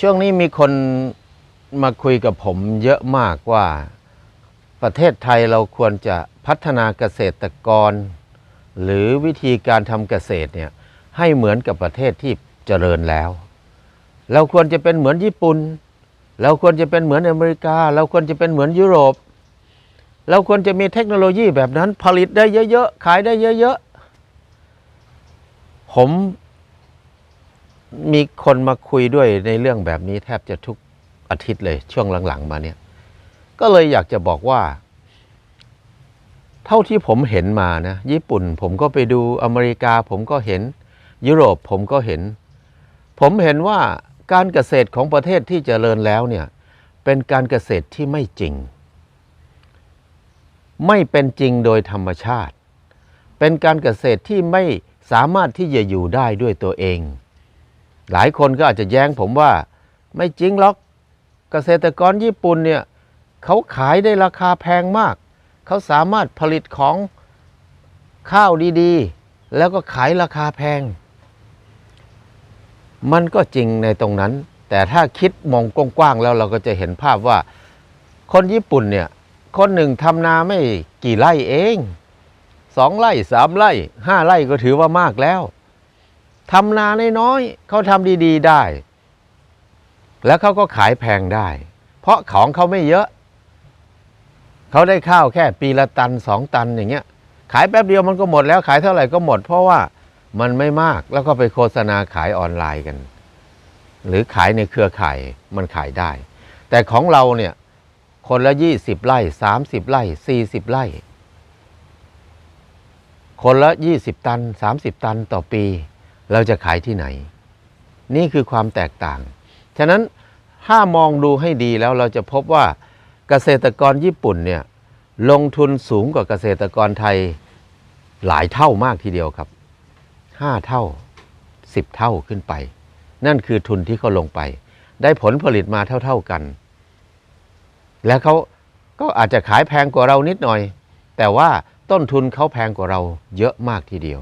ช่วงนี้มีคนมาคุยกับผมเยอะมากว่าประเทศไทยเราควรจะพัฒนาเกษตรกร หรือวิธีการทำเกษตรเนี่ยให้เหมือนกับประเทศที่เจริญแล้ว เราควรจะเป็นเหมือนญี่ปุ่น เราควรจะเป็นเหมือนอเมริกา เราควรจะเป็นเหมือนยุโรป เราควรจะมีเทคโนโลยีแบบนั้นผลิตได้เยอะๆ ขายได้เยอะๆ ผม มีคนมาคุยด้วยในเรื่องแบบนี้แทบจะทุกอาทิตย์เลยช่วงหลังๆมาเนี่ย ก็เลยอยากจะบอกว่า เท่าที่ผมเห็นมานะญี่ปุ่นผมก็ไปดูอเมริกาผมก็เห็นยุโรปผมก็เห็น ผมเห็นว่าการเกษตรของประเทศที่เจริญแล้วเนี่ยเป็นการเกษตรที่ไม่จริง ไม่เป็นจริงโดยธรรมชาติ เป็นการเกษตรที่ไม่สามารถที่จะอยู่ได้ด้วยตัวเอง หลายคนก็อาจจะแย้งผมว่าไม่จริงหรอกเกษตรกรญี่ปุ่นเนี่ยเขาขายได้ราคาแพงมาก เขาสามารถผลิตของข้าวดีๆ แล้วก็ขายราคาแพง มันก็จริงในตรงนั้น แต่ถ้าคิดมองกว้างๆแล้วเราก็จะเห็นภาพว่า คนญี่ปุ่นเนี่ยคนหนึ่งทำนาไม่กี่ไร่เองสองไร่สามไร่ห้าไร่ก็ถือว่ามากแล้ว ทำนาน้อยๆเขาทำดีๆได้ แล้วเขาก็ขายแพงได้ เพราะของเขาไม่เยอะ เขาได้ข้าวแค่ปีละตันสองตันอย่างเงี้ย ขายแป๊บเดียวมันก็หมดแล้วขายเท่าไหร่ก็หมด เพราะว่ามันไม่มากแล้วก็ไปโฆษณาขายออนไลน์กัน หรือขายในเครือข่ายมันขายได้ แต่ของเราเนี่ยคนละยี่สิบไร่สามสิบไร่สี่สิบไร่ คนละยี่สิบตันสามสิบตันต่อปี เราจะขายที่ไหน นี่คือความแตกต่าง ฉะนั้นถ้ามองดูให้ดีแล้วเราจะพบว่าเกษตรกรญี่ปุ่นเนี่ยลงทุนสูงกว่าเกษตรกรไทยหลายเท่ามากทีเดียวครับห้าเท่าสิบเท่าขึ้นไป นั่นคือทุนที่เขาลงไป ได้ผลผลิตมาเท่า ๆกัน แล้วเขาก็อาจจะขายแพงกว่าเรานิดหน่อย แต่ว่าต้นทุนเขาแพงกว่าเราเยอะมากทีเดียว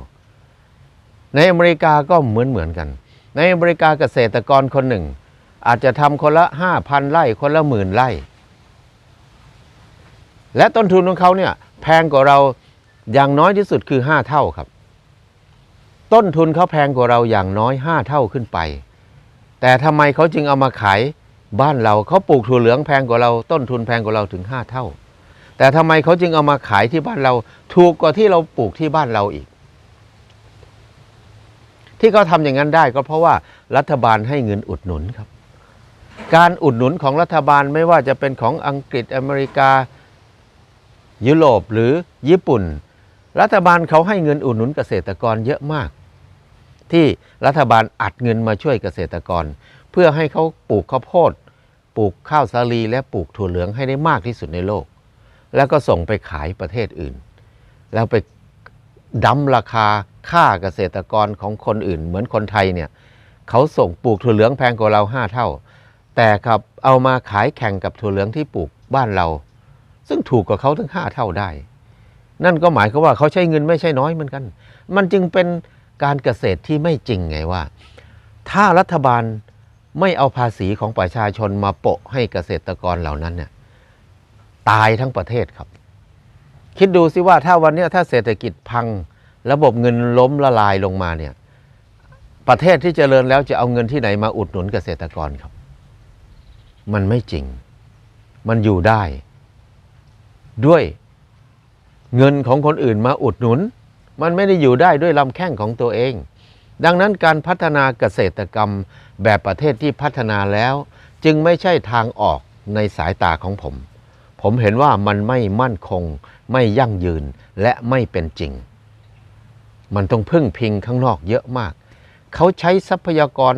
ในอเมริกาก็เหมือนเหมือนกัน ในอเมริกาเกษตรกรคนหนึ่ง อาจจะทำคนละห้าพันไร่คนละหมื่นไร่ และต้นทุนของเขาเนี่ยแพงกว่าเราอย่างน้อยที่สุดคือ5เท่าครับ ต้นทุนเขาแพงกว่าเราอย่างน้อย5เท่าขึ้นไป แต่ทำไมเขาจึงเอามาขายบ้านเราเขาปลูกถั่วเหลืองแพงกว่าเราต้นทุนแพงกว่าเราถึง5เท่า แต่ทำไมเขาจึงเอามาขายที่บ้านเรา ถูกกว่าที่เราปลูกที่บ้านเราอีก ที่เขาทำอย่างนั้นได้ก็เพราะว่ารัฐบาลให้เงินอุดหนุนครับ การอุดหนุนของรัฐบาลไม่ว่าจะเป็นของอังกฤษอเมริกา ยุโรปหรือญี่ปุ่น รัฐบาลเขาให้เงินอุดหนุนเกษตรกรเยอะมาก ที่รัฐบาลอัดเงินมาช่วยเกษตรกร เพื่อให้เขาปลูกข้าวโพดปลูกข้าวสาลีและปลูกถั่วเหลืองให้ได้มากที่สุดในโลก แล้วก็ส่งไปขายประเทศอื่น แล้วไป ดั้มราคาค่าเกษตรกรของคนอื่น เหมือนคนไทยเนี่ยเขาส่งปลูกถั่วเหลืองแพงกว่าเราห้าเท่า แต่ครับเอามาขายแข่งกับถั่วเหลืองที่ปลูกบ้านเรา ซึ่งถูกกว่าเขาถึงห้าเท่าได้ นั่นก็หมายความว่าเขาใช้เงินไม่ใช่น้อยเหมือนกัน มันจึงเป็นการเกษตรที่ไม่จริงไงว่า ถ้ารัฐบาลไม่เอาภาษีของประชาชนมาโปะให้เกษตรกรเหล่านั้นเนี่ยตายทั้งประเทศครับ คิดดูสิว่าถ้าวันนี้ถ้าเศรษฐกิจพัง ระบบเงินล้มละลายลงมาเนี่ยประเทศที่เจริญแล้วจะเอาเงินที่ไหนมาอุดหนุนเกษตรกรครับ มันไม่จริง มันอยู่ได้ ด้วยเงินของคนอื่นมาอุดหนุน มันไม่ได้อยู่ได้ด้วยลำแข้งของตัวเอง ดังนั้นการพัฒนาเกษตรกรรมแบบประเทศที่พัฒนาแล้ว จึงไม่ใช่ทางออกในสายตาของผม ผมเห็นว่ามันไม่มั่นคง ไม่ยั่งยืนและไม่เป็นจริง มันต้องพึ่งพิงข้างนอกเยอะมาก เขาใช้ทรัพยากร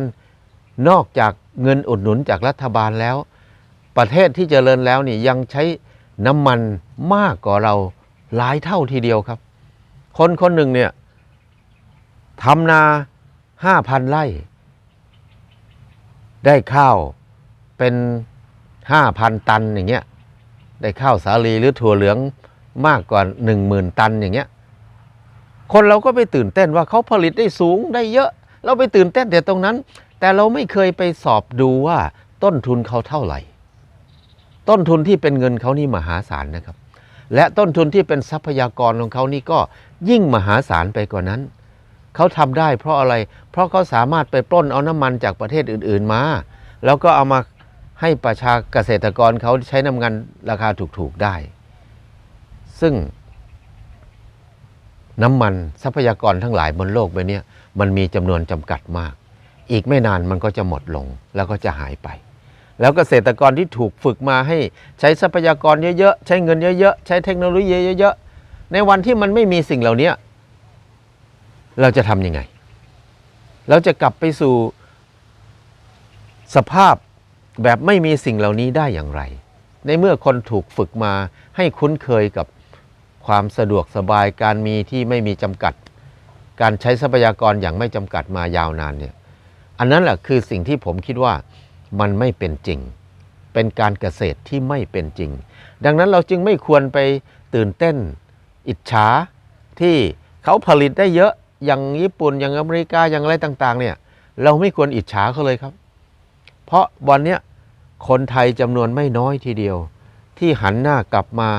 นอกจากเงินอุดหนุนจากรัฐบาลแล้ว ประเทศที่เจริญแล้วนี่ยังใช้น้ำมันมากกว่าเราหลายเท่าทีเดียวครับ คนคนหนึ่งเนี่ยทำนาห้าพันไร่ ได้ข้าวเป็นห้าพันตันอย่างเงี้ย ได้ข้าวสาลีหรือถั่วเหลืองมากกว่าหนึ่งหมื่นตันอย่างเงี้ย คนเราก็ไปตื่นเต้นว่าเขาผลิตได้สูงได้เยอะ เราไปตื่นเต้นแต่ตรงนั้น แต่เราไม่เคยไปสอบดูว่าต้นทุนเขาเท่าไหร่ ต้นทุนที่เป็นเงินเขานี่มหาศาลนะครับ และต้นทุนที่เป็นทรัพยากรของเขานี่ก็ยิ่งมหาศาลไปกว่านั้น เขาทำได้เพราะอะไร เพราะเขาสามารถไปปล้นเอาน้ำมันจากประเทศอื่น ๆมา แล้วก็เอามา ให้ประชาเกษตรกรเขาใช้น้ำมันราคาถูกๆได้ ซึ่งน้ำมันทรัพยากรทั้งหลายบนโลกใบเนี้ยมันมีจำนวนจำกัดมาก อีกไม่นานมันก็จะหมดลงแล้วก็จะหายไป แล้วเกษตรกรที่ถูกฝึกมาให้ใช้ทรัพยากรเยอะๆ ใช้เงินเยอะๆ ใช้เทคโนโลยีเยอะๆ ในวันที่มันไม่มีสิ่งเหล่านี้เราจะทำยังไง เราจะกลับไปสู่สภาพ แบบไม่มีสิ่งเหล่านี้ได้อย่างไร ในเมื่อคนถูกฝึกมาให้คุ้นเคยกับความสะดวกสบายการมีที่ไม่มีจำกัด การใช้ทรัพยากรอย่างไม่จำกัดมายาวนานเนี่ยอันนั้นแหละคือสิ่งที่ผมคิดว่ามันไม่เป็นจริง เป็นการเกษตรที่ไม่เป็นจริง ดังนั้นเราจึงไม่ควรไปตื่นเต้น อิจฉาที่เขาผลิตได้เยอะอย่างญี่ปุ่นอย่างอเมริกาอย่างอะไรต่าง ๆ เนี่ย เราไม่ควรอิจฉาเขาเลยครับ ราะวันนี้คนไทยจำนวนไม่น้อยทีเดียว ที่หันหน้ากลับมา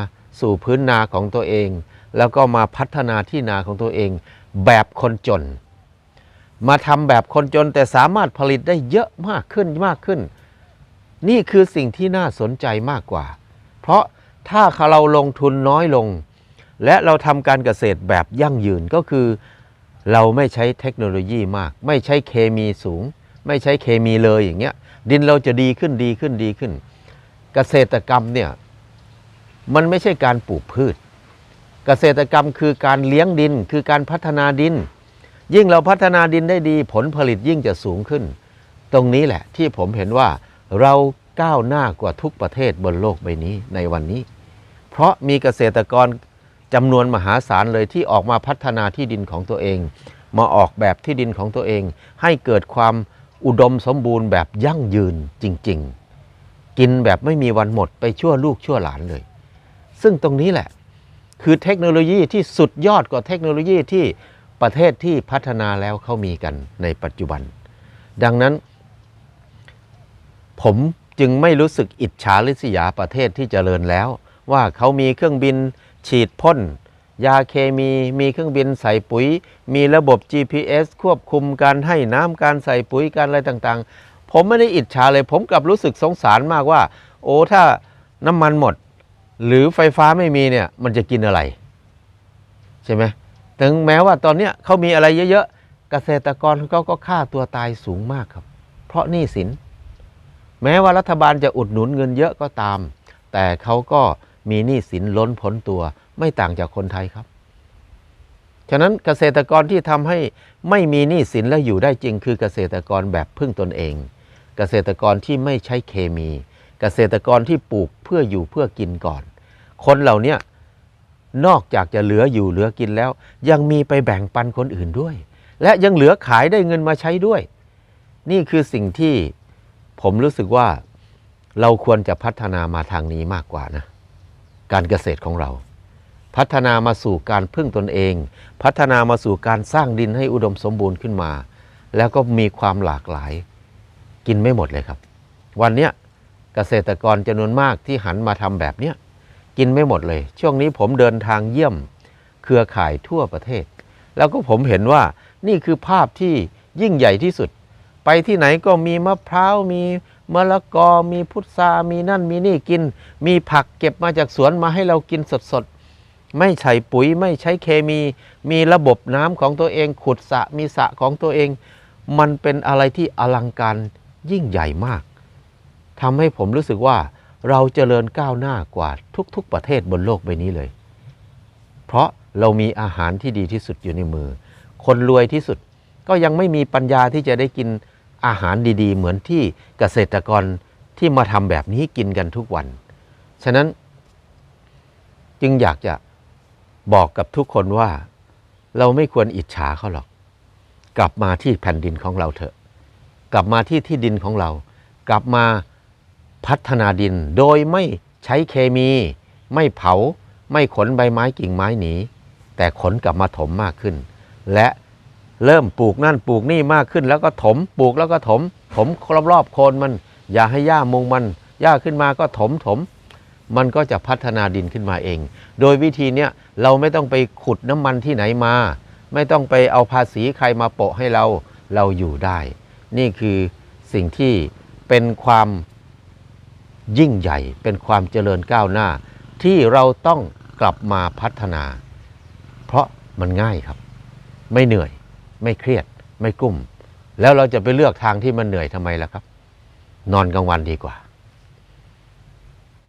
สู่พื้นนาของตัวเอง แล้วก็มาพัฒนาที่นาของตัวเอง แบบคนจน มาทำแบบคนจนแต่สามารถผลิตได้เยอะมากขึ้นมากขึ้น นี่คือสิ่งที่น่าสนใจมากกว่า เพราะถ้าเราลงทุนน้อยลง และเราทำการเกษตรแบบยั่งยืนก็คือ เราไม่ใช้เทคโนโลยีมาก ไม่ใช้เคมีสูง ไม่ใช้เคมีเลยอย่างเงี้ย ดินเราจะดีขึ้นดีขึ้นดีขึ้น เกษตรกรรมเนี่ยมันไม่ใช่การปลูกพืช เกษตรกรรมคือการเลี้ยงดินคือการพัฒนาดิน ยิ่งเราพัฒนาดินได้ดีผลผลิตยิ่งจะสูงขึ้น ตรงนี้แหละที่ผมเห็นว่าเราก้าวหน้ากว่าทุกประเทศบนโลกใบนี้ในวันนี้ เพราะมีเกษตรกรจำนวนมหาศาลเลยที่ออกมาพัฒนาที่ดินของตัวเอง มาออกแบบที่ดินของตัวเอง ให้เกิดความ อุดมสมบูรณ์แบบยั่งยืนจริง ๆ กินแบบไม่มีวันหมดไปชั่วลูกชั่วหลานเลย ซึ่งตรงนี้แหละคือเทคโนโลยีที่สุดยอดกว่าเทคโนโลยีที่ประเทศที่พัฒนาแล้วเขามีกันในปัจจุบัน ดังนั้น ผมจึงไม่รู้สึกอิจฉาริษยาประเทศที่เจริญแล้ว ว่าเขามีเครื่องบินฉีดพ่น ยาเคมีมีเครื่องบินใส่ปุ๋ย มีระบบ GPS ควบคุมการให้น้ำการใส่ปุ๋ยการอะไรต่างๆ ผมไม่ได้อิจฉาเลย ผมกลับรู้สึกสงสารมากว่า โอ้ถ้าน้ำมันหมด หรือไฟฟ้าไม่มีเนี่ยมันจะกินอะไร ใช่ไหมถึงแม้ว่าตอนเนี้ยเขามีอะไรเยอะๆ เกษตรกรเขาก็ฆ่าตัวตายสูงมากครับ เพราะหนี้สิน แม้ว่ารัฐบาลจะอุดหนุนเงินเยอะก็ตาม แต่เขาก็ มีหนี้สินล้นพ้นตัว ไม่ต่างจากคนไทยครับ ฉะนั้นเกษตรกรที่ทำให้ไม่มีหนี้สินและอยู่ได้จริง คือเกษตรกรแบบพึ่งตนเอง เกษตรกรที่ไม่ใช้เคมี เกษตรกรที่ปลูกเพื่ออยู่เพื่อกินก่อน คนเหล่านี้นอกจากจะเหลืออยู่เหลือกินแล้ว ยังมีไปแบ่งปันคนอื่นด้วย และยังเหลือขายได้เงินมาใช้ด้วย นี่คือสิ่งที่ผมรู้สึกว่าเราควรจะพัฒนามาทางนี้มากกว่านะ การเกษตรของเรา พัฒนามาสู่การพึ่งตนเอง พัฒนามาสู่การสร้างดินให้อุดมสมบูรณ์ขึ้นมา แล้วก็มีความหลากหลาย กินไม่หมดเลยครับ วันนี้เกษตรกรจำนวนมากที่หันมาทำแบบนี้กินไม่หมดเลย ช่วงนี้ผมเดินทางเยี่ยม เครือข่ายทั่วประเทศ แล้วก็ผมเห็นว่านี่คือภาพที่ยิ่งใหญ่ที่สุด ไปที่ไหนก็มีมะพร้าวมี มะละกอมีพุทรามีนั่นมีนี่กิน มีผักเก็บมาจากสวนมาให้เรากินสดๆ ไม่ใส่ปุ๋ยไม่ใช้เคมี มีระบบน้ำของตัวเอง ขุดสระมีสระของตัวเอง มันเป็นอะไรที่อลังการยิ่งใหญ่มากทำให้ผมรู้สึกว่าเราเจริญก้าวหน้ากว่าทุกๆ ประเทศบนโลกใบนี้เลย เพราะเรามีอาหารที่ดีที่สุดอยู่ในมือ คนรวยที่สุดก็ยังไม่มีปัญญาที่จะได้กิน อาหารดีๆ เหมือนที่เกษตรกรที่มาทำแบบนี้กินกันทุกวัน ฉะนั้นจึงอยากจะบอกกับทุกคนว่า เราไม่ควรอิจฉาเขาหรอก กลับมาที่แผ่นดินของเราเถอะ กลับมาที่ที่ดินของเรา กลับมาพัฒนาดินโดยไม่ใช้เคมี ไม่เผา ไม่ขนใบไม้กิ่งไม้หนีแต่ขนกลับมาถมมากขึ้น และ เริ่มปลูกนั่นปลูกนี่มากขึ้น แล้วก็ถมปลูกแล้วก็ถม ถมรอบๆโคนมัน อย่าให้หญ้ามุงมันหญ้าขึ้นมาก็ถมถม มันก็จะพัฒนาดินขึ้นมาเอง โดยวิธีเนี้ยเราไม่ต้องไปขุดน้ำมันที่ไหนมา ไม่ต้องไปเอาภาษีใครมาโปะให้เราเราอยู่ได้ นี่คือสิ่งที่เป็นความยิ่งใหญ่ เป็นความเจริญก้าวหน้า ที่เราต้องกลับมาพัฒนา เพราะมันง่ายครับ ไม่เหนื่อย ไม่เครียด ไม่กุ้ม แล้วเราจะไปเลือกทางที่มันเหนื่อยทำไมล่ะครับ นอนกลางวันดีกว่า